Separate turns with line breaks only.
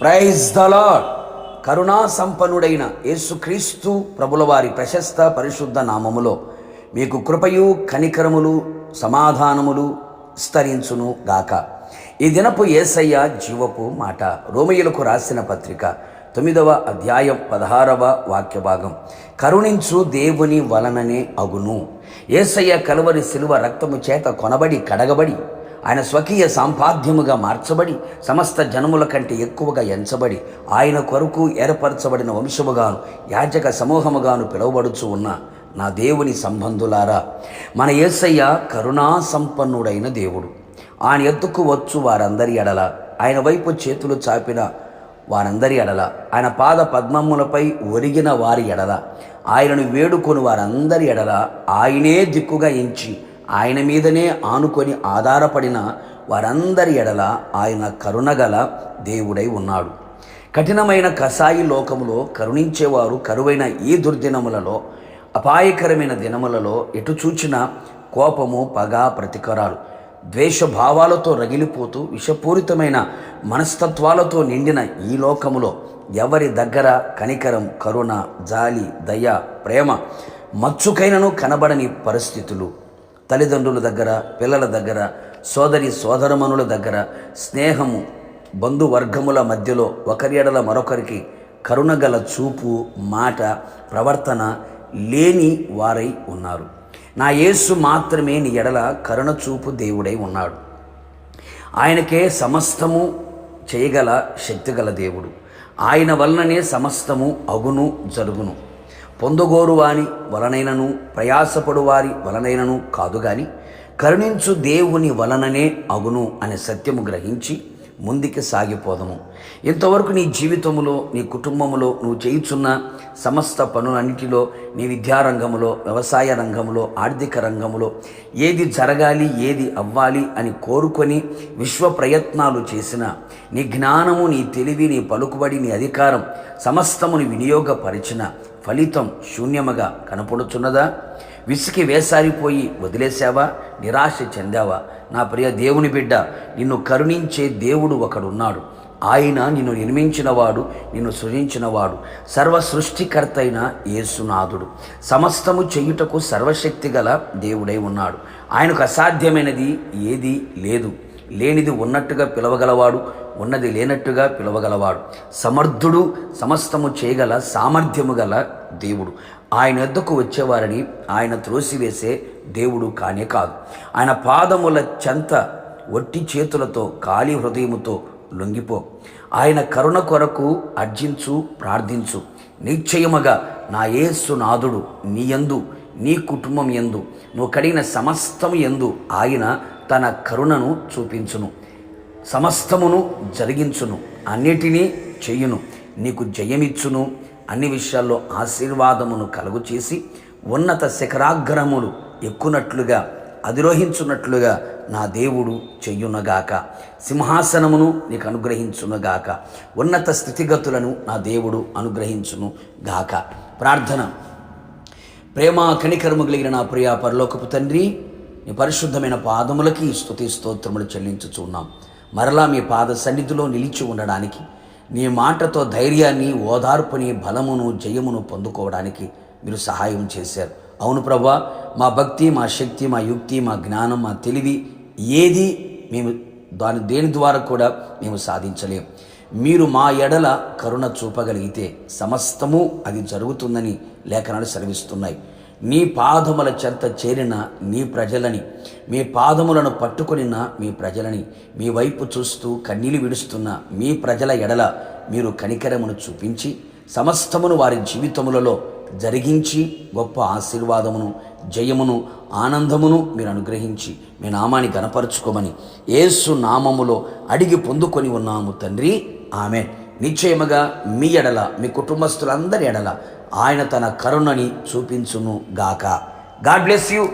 Praise the కరుణా సంపన్నుడైన యేసుక్రీస్తు ప్రభుల వారి ప్రశస్త పరిశుద్ధ నామములో మీకు కృపయు కనికరములు సమాధానములు విస్తరించును గాక. ఈ దినపు ఏసయ్య జీవపు మాట రోమయులకు రాసిన పత్రిక తొమ్మిదవ అధ్యాయం పదహారవ వాక్య భాగం. కరుణించు దేవుని వలననే అగును. ఏసయ్య కలువరి శిలువ రక్తము చేత కొనబడి కడగబడి ఆయన స్వకీయ సాంపాద్యముగా మార్చబడి సమస్త జనముల కంటే ఎక్కువగా ఎంచబడి ఆయన కొరకు ఏర్పరచబడిన వంశముగాను యాజక సమూహముగాను పిలువబడుచు ఉన్న నా దేవుని సంబంధులారా మన యేసయ్య కరుణా సంపన్నుడైన దేవుడు. ఆయన ఎత్తుకు వచ్చు వారందరి ఎడల ఆయన వైపు చేతులు చాపిన వారందరి ఎడల ఆయన పాద పద్మములపై ఒరిగిన వారి ఎడల ఆయనను వేడుకొని వారందరి ఎడల ఆయనే దిక్కుగా ఎంచి ఆయన మీదనే ఆనుకొని ఆధారపడిన వారందరి ఎడల ఆయన కరుణగల దేవుడై ఉన్నాడు. కఠినమైన కసాయి లోకములో కరుణించేవారు కరువైన ఈ దుర్దినములలో అపాయకరమైన దినములలో ఎటు చూచిన కోపము పగ ప్రతికరాలు ద్వేషభావాలతో రగిలిపోతూ విషపూరితమైన మనస్తత్వాలతో నిండిన ఈ లోకములో ఎవరి దగ్గర కనికరం కరుణ జాలి దయ ప్రేమ మచ్చుకైనను కనబడని పరిస్థితులు తల్లిదండ్రుల దగ్గర పిల్లల దగ్గర సోదరి సోదరమనుల దగ్గర స్నేహము బంధువర్గముల మధ్యలో ఒకరి ఎడల మరొకరికి కరుణగల చూపు మాట ప్రవర్తన లేని వారై ఉన్నారు. నా యేసు మాత్రమే నీ ఎడల కరుణ చూపు దేవుడై ఉన్నాడు. ఆయనకే సమస్తము చేయగల శక్తిగల దేవుడు. ఆయన వలననే సమస్తము అగును జరుగును. పొందుగోరు వాని వలనైనను ప్రయాసపడు వారి వలనైనను కాదు గాని కరుణించు దేవుని వలననే అగును అనే సత్యము గ్రహించి ముందుకి సాగిపోదము. ఇంతవరకు నీ జీవితంలో నీ కుటుంబంలో నువ్వు చేయుచున్న సమస్త పనులన్నిటిలో నీ విద్యారంగంలో వ్యవసాయ రంగంలో ఆర్థిక రంగంలో ఏది జరగాలి ఏది అవ్వాలి అని కోరుకొని విశ్వ ప్రయత్నాలు చేసిన నీ జ్ఞానము నీ తెలివి నీ పలుకుబడి నీ అధికారం సమస్తముని వినియోగపరిచిన ఫలితం శూన్యముగా కనపడుచున్నదా? విసికి వేసారిపోయి వదిలేశావా? నిరాశ చెందావా? నా ప్రియ దేవుని బిడ్డ నిన్ను కరుణించే దేవుడు ఒకడున్నాడు. ఆయన నిన్ను నిర్మించినవాడు నిన్ను సృజించినవాడు. సర్వ సృష్టికర్త అయిన యేసునాథుడు సమస్తము చెయ్యుటకు సర్వశక్తి గల దేవుడై ఉన్నాడు. ఆయనకు అసాధ్యమైనది ఏది లేదు. లేనిది ఉన్నట్టుగా పిలవగలవాడు ఉన్నది లేనట్టుగా పిలవగలవాడు. సమర్థుడు సమస్తము చేయగల సామర్థ్యము గల దేవుడు. ఆయన ఎద్దకు వచ్చేవారని ఆయన త్రోసివేసే దేవుడు కానే కాదు. ఆయన పాదముల చెంత ఒట్టి చేతులతో ఖాళీ హృదయముతో లొంగిపో. ఆయన కరుణ కొరకు అర్జించు ప్రార్థించు. నిశ్చయముగా నా యేసు నాదుడు నీ యందు నీ కుటుంబం ఎందు నువ్వు కడిగిన సమస్తం ఎందు ఆయన తన కరుణను చూపించును. సమస్తమును జరిగించును అన్నిటినీ చేయును. నీకు జయమిచ్చును. అన్ని విషయాల్లో ఆశీర్వాదమును కలుగు చేసి ఉన్నత శిఖరాగ్రహములు ఎక్కునట్లుగా అధిరోహించున్నట్లుగా నా దేవుడు చెయ్యునగాక సింహాసనమును నీకు అనుగ్రహించునుగాక. ఉన్నత స్థితిగతులను నా దేవుడు అనుగ్రహించును గాక ప్రార్థన. ప్రేమ కనికరము కలిగిన నా ప్రియ పరలోకపు తండ్రి నీ పరిశుద్ధమైన పాదములకి స్థుతి స్తోత్రములు చెల్లించుచున్నాం. మరలా మీ పాద సన్నిధిలో నిలిచి ఉండడానికి నీ మాటతో ధైర్యాన్ని ఓదార్పుని బలమును జయమును పొందుకోవడానికి మీరు సహాయం చేశారు. అవును ప్రభా మా భక్తి మా శక్తి మా యుక్తి మా జ్ఞానం మా తెలివి ఏది మేము దాని దేని ద్వారా కూడా మేము సాధించలేం. మీరు మా ఎడల కరుణ చూపగలిగితే సమస్తము అది జరుగుతుందని లేఖనాలు సెలవిస్తున్నాయి. నీ పాదముల చెంత చేరిన నీ ప్రజలని మీ పాదములను పట్టుకొనిన మీ ప్రజలని మీ వైపు చూస్తూ కన్నీలు విడుస్తున్న మీ ప్రజల ఎడల మీరు కనికరమును చూపించి సమస్తమును వారి జీవితములలో జరిగించి గొప్ప ఆశీర్వాదమును జయమును ఆనందమును మీరు అనుగ్రహించి మీ నామాన్ని గనపరుచుకోమని ఏసు నామములో అడిగి పొందుకొని ఉన్నాము తండ్రి. ఆమె నిశ్చయముగా మీ ఎడల మీ కుటుంబస్తులందరి ఎడల ఆయన తన కరుణని చూపించును గాక. God bless you.